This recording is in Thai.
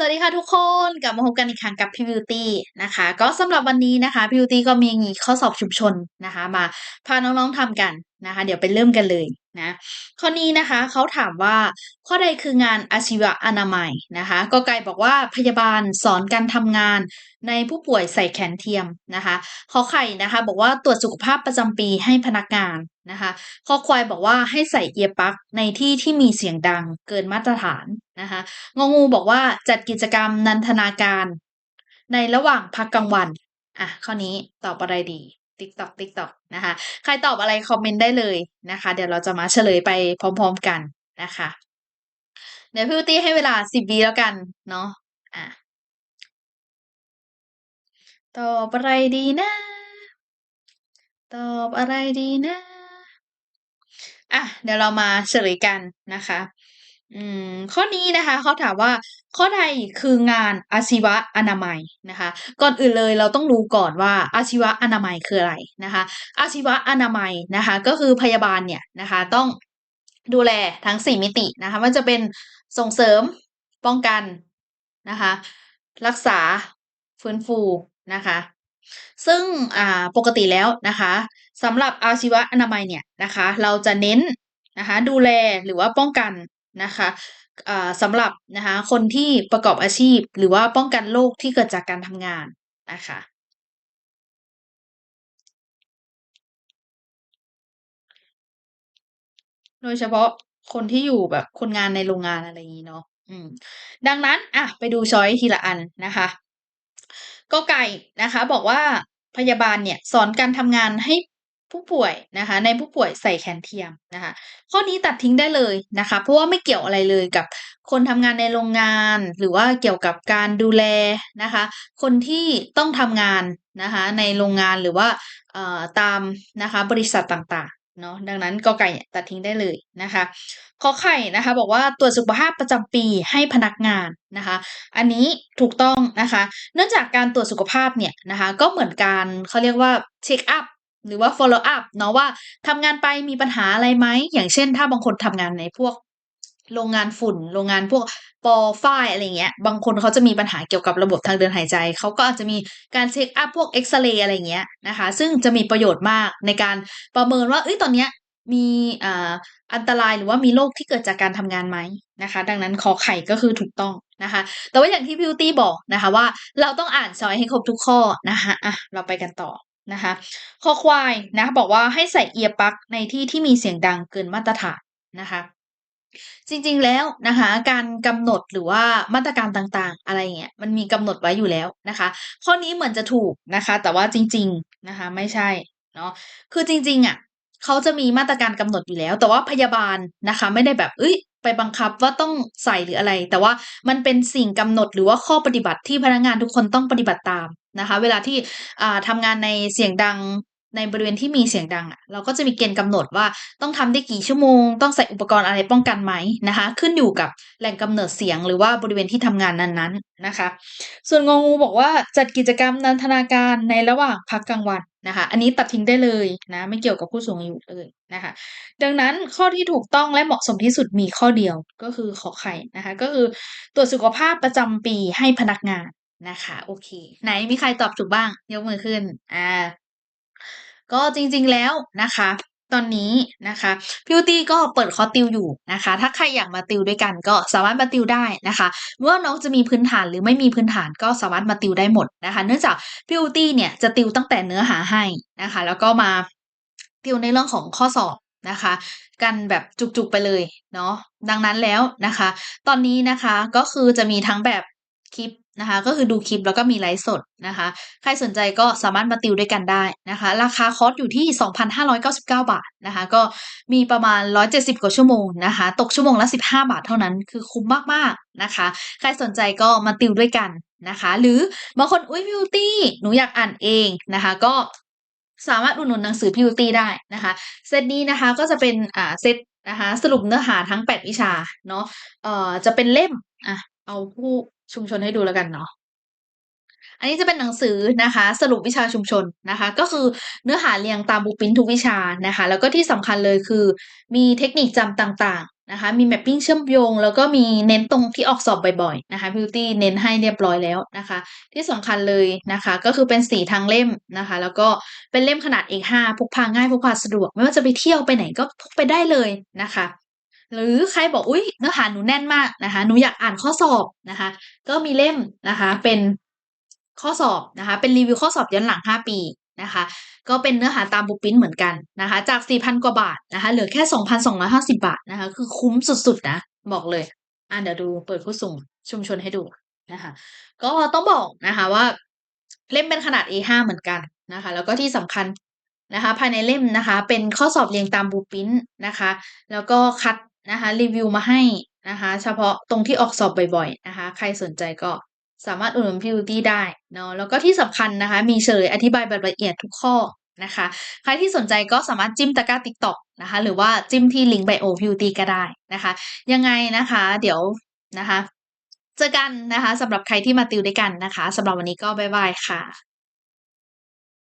สวัสดีค่ะทุกคนกลับมาพบกันอีกครั้งกับพี่บิวตี้นะคะ ก็สำหรับวันนี้นะคะพี่บิวตี้ก็มีข้อสอบชุมชนนะคะ มาพาน้องๆทำกันนะคะ เดี๋ยวไปเริ่มกันเลย นะข้อนี้นะคะเขาถามว่าข้อใดคืองานอาชีวะอนามัยนะคะก็ไก่บอกว่าพยาบาลสอนการทำงานในผู้ป่วยใส่แขนเทียมนะคะขอไข่นะคะ บอกว่าตรวจสุขภาพประจำปีให้พนักงานนะคะข้อควายบอกว่าให้ใส่เอียร์ปักในที่ที่มีเสียงดังเกินมาตรฐานนะคะงงูบอกว่าจัดกิจกรรมนันทนาการ ในระหว่างพักกลางวันอะข้อนี้ตอบอะไรดี ติ๊กตอกติ๊กตอกนะคะ ใครตอบอะไรคอมเมนต์ได้เลยนะคะ เดี๋ยวเราจะมาเฉลยไปพร้อม ๆกันนะคะ เดี๋ยวพี่ตี้ให้เวลาสิบวิแล้วกันเนาะอะตอบอะไรดีนะ ตอบอะไรดีนะ อะ เดี๋ยวเรามาเฉลยกันนะคะ อืม ข้อนี้นะคะ เขาถามว่า ข้อใดคืองานอาชีวะอนามัยนะคะ ก่อนอื่นเลยเราต้องรู้ก่อนว่าอาชีวะอนามัยคืออะไรนะคะ อาชีวะอนามัยนะคะ ก็คือพยาบาลเนี่ยนะคะ ต้องดูแลทั้งสี่มิตินะคะมันจะเป็นส่งเสริมป้องกันนะคะ รักษาฟื้นฟูนะคะ ซึ่งอ่าปกติแล้วนะคะสำหรับอาชีวะอนามัยเนี่ยนะคะ เราจะเน้นนะคะ ดูแลหรือว่าป้องกัน นะคะสำหรับนะคะคนที่ประกอบอาชีพ หรือว่าป้องกันโรคที่เกิดจากการทำงานนะคะโดยเฉพาะคนที่อยู่แบบคนงานในโรงงานอะไรอย่างนี้เนาะดังนั้นอะไปดูช้อยทีละอันนะคะ ก็ไก่นะคะ บอกว่าพยาบาลเนี่ยสอนการทำงานให้ ผู้ป่วยนะคะ ในผู้ป่วยใส่แขนเทียมนะคะ ข้อนี้ตัดทิ้งได้เลยนะคะ เพราะว่าไม่เกี่ยวอะไรเลยกับคนทำงานในโรงงาน หรือว่าเกี่ยวกับการดูแลนะคะ คนที่ต้องทำงานนะคะในโรงงานหรือว่าตามนะคะบริษัทต่างๆเนาะดังนั้นกอไก่ตัดทิ้งได้เลยนะคะขอไข่นะคะ บอกว่าตรวจสุขภาพประจำปีให้พนักงานนะคะ อันนี้ถูกต้องนะคะ เนื่องจากการตรวจสุขภาพเนี่ยนะคะ ก็เหมือนการเขาเรียกว่าเช็คอัพ หรือว่า follow up เนาะว่าทำงานไปมีปัญหาอะไรไหม อย่างเช่น ถ้าบางคนทำงานในพวกโรงงานฝุ่น โรงงานพวกปอฝ้ายอะไรเงี้ย บางคนเขาจะมีปัญหาเกี่ยวกับระบบทางเดินหายใจ เขาก็อาจจะมีการเช็คอัพพวกเอ็กซเรย์อะไรเงี้ยนะคะ ซึ่งจะมีประโยชน์มากในการประเมินว่า เอ้ย ตอนเนี้ยมีอันตรายหรือว่ามีโรคที่เกิดจากการทำงานไหมนะคะ ดังนั้นขอไข่ก็คือถูกต้องนะคะ แต่ว่าอย่างที่พิวตี้บอกนะคะว่าเราต้องอ่านซอยให้ครบทุกข้อนะคะอะเราไปกันต่อ นะคะข้อควายนะบอกว่าให้ใส่เอียร์ปลั๊กในที่ที่มีเสียงดังเกินมาตรฐานนะคะจริงๆแล้วนะคะการกำหนดหรือว่ามาตรการต่างๆ อะไรเงี้ยมันมีกำหนดไว้อยู่แล้วนะคะ ข้อนี้เหมือนจะถูกนะคะ แต่ว่าจริงๆนะคะไม่ใช่เนาะคือจริงๆอะเขาจะมีมาตรการกำหนดอยู่แล้ว แต่ว่าพยาบาลนะคะ ไม่ได้แบบเอ้ย ไปบังคับว่าต้องใส่หรืออะไร แต่ว่ามันเป็นสิ่งกำหนดหรือว่าข้อปฏิบัติที่พนักงานทุกคนต้องปฏิบัติตามนะคะ เวลาที่ทำงานในเสียงดัง ในบริเวณที่มีเสียงดังอะเราก็จะมีเกณฑ์กำหนดว่าต้องทำได้กี่ชั่วโมง ต้องใส่อุปกรณ์อะไรป้องกันไหมนะคะ ขึ้นอยู่กับแหล่งกำเนิดเสียงหรือว่าบริเวณที่ทำงานนั้นๆนะคะ ส่วนงงูบอกว่าจัดกิจกรรมนันทนาการในระหว่างพักกลางวันนะคะ อันนี้ตัดทิ้งได้เลยนะไม่เกี่ยวกับผู้สูงอายุเลยนะคะ ดังนั้นข้อที่ถูกต้องและเหมาะสมที่สุดมีข้อเดียวก็คือขอไข่นะคะ ก็คือตรวจสุขภาพประจำปีให้พนักงานนะคะ โอเค ไหนมีใครตอบถูกบ้าง ยกมือขึ้นอ่า ก็จริงๆแล้วนะคะ ตอนนี้นะคะพิวตี้ก็เปิดคอร์สติวอยู่นะคะ ถ้าใครอยากมาติวด้วยกันก็สามารถมาติวได้นะคะเมื่อน้องจะมีพื้นฐานหรือไม่มีพื้นฐานก็สามารถมาติวได้หมดนะคะ เนื่องจากพิวตี้เนี่ยจะติวตั้งแต่เนื้อหาให้นะคะ แล้วก็มาติวในเรื่องของข้อสอบนะคะ กันแบบจุกๆไปเลยเนาะดังนั้นแล้วนะคะ ตอนนี้นะคะก็คือจะมีทั้งแบบคลิป นะคะก็คือดูคลิปแล้วก็มีไลฟ์สดนะคะ ใครสนใจก็สามารถมาติวด้วยกันได้นะคะ ราคาคอร์สอยู่ที่ 2,599 บาทนะคะ ก็มีประมาณ 170 กว่าชั่วโมงนะคะ ตกชั่วโมงละ 15 บาทเท่านั้นคือคุ้มมากๆนะคะ ใครสนใจก็มาติวด้วยกันนะคะ หรือบางคนอุ้ยพิวตี้หนูอยากอ่านเองนะคะ ก็สามารถอุดหนุนหนังสือพิวตี้ได้นะคะ เซตนี้นะคะก็จะเป็นอ่าเซตนะคะสรุปเนื้อหาทั้ง 8 วิชาเนาะเอ่อจะเป็นเล่มอะ เอาผู้ชุมชนให้ดูแล้วกันเนาะอันนี้จะเป็นหนังสือนะคะ สรุปวิชาชุมชนนะคะ ก็คือเนื้อหาเรียงตามบูปินทุกวิชานะคะ แล้วก็ที่สำคัญเลยคือ มีเทคนิคจำต่างๆนะคะ มี mapping เชื่อมโยง แล้วก็มีเน้นตรงที่ออกสอบบ่อยๆนะคะพิวตี้เน้นให้เรียบร้อยแล้วนะคะ ที่สำคัญเลยนะคะ ก็คือเป็นสีทางเล่มนะคะ แล้วก็เป็นเล่มขนาด A5 พกพาง่ายพกพาสะดวก ไม่ว่าจะไปเที่ยวไปไหนก็พกไปได้เลยนะคะ หรือใครบอกอุ๊ยเนื้อหาหนูแน่นมากนะคะ หนูอยากอ่านข้อสอบนะคะ ก็มีเล่มนะคะ เป็นข้อสอบนะคะ เป็นรีวิวข้อสอบย้อนหลัง 5 ปีนะคะ ก็เป็นเนื้อหาตาม blueprint เหมือนกันนะคะ จาก 4,000 กว่าบาทนะคะ เหลือแค่ 2,250 บาทนะคะ คือคุ้มสุดๆ นะ บอกเลย อ่านเดี๋ยวดูเปิดผู้ส่งชุมชนให้ดูนะคะ ก็ต้องบอกนะคะว่าเล่มเป็นขนาด A5 เหมือนกันนะคะ แล้วก็ที่สำคัญนะคะ ภายในเล่มนะคะ เป็นข้อสอบเรียงตาม blueprint นะคะ แล้วก็คัด นะคะรีวิวมาให้นะคะเฉพาะตรงที่ออกสอบบ่อยๆนะคะ ใครสนใจก็สามารถอุดหนุนพิวตี้ได้เนาะแล้วก็ที่สำคัญนะคะมีเฉลยอธิบายแบบละเอียดทุกข้อนะคะ ใครที่สนใจก็สามารถจิ้มตะกร้า TikTok นะคะ หรือว่าจิ้มที่ลิงก์ไบโอพิวตี้ก็ได้นะคะ ยังไงนะคะ เดี๋ยวนะคะ เจอกันนะคะสำหรับใครที่มาติวด้วยกันนะคะสำหรับวันนี้ก็บ๊ายบายค่ะ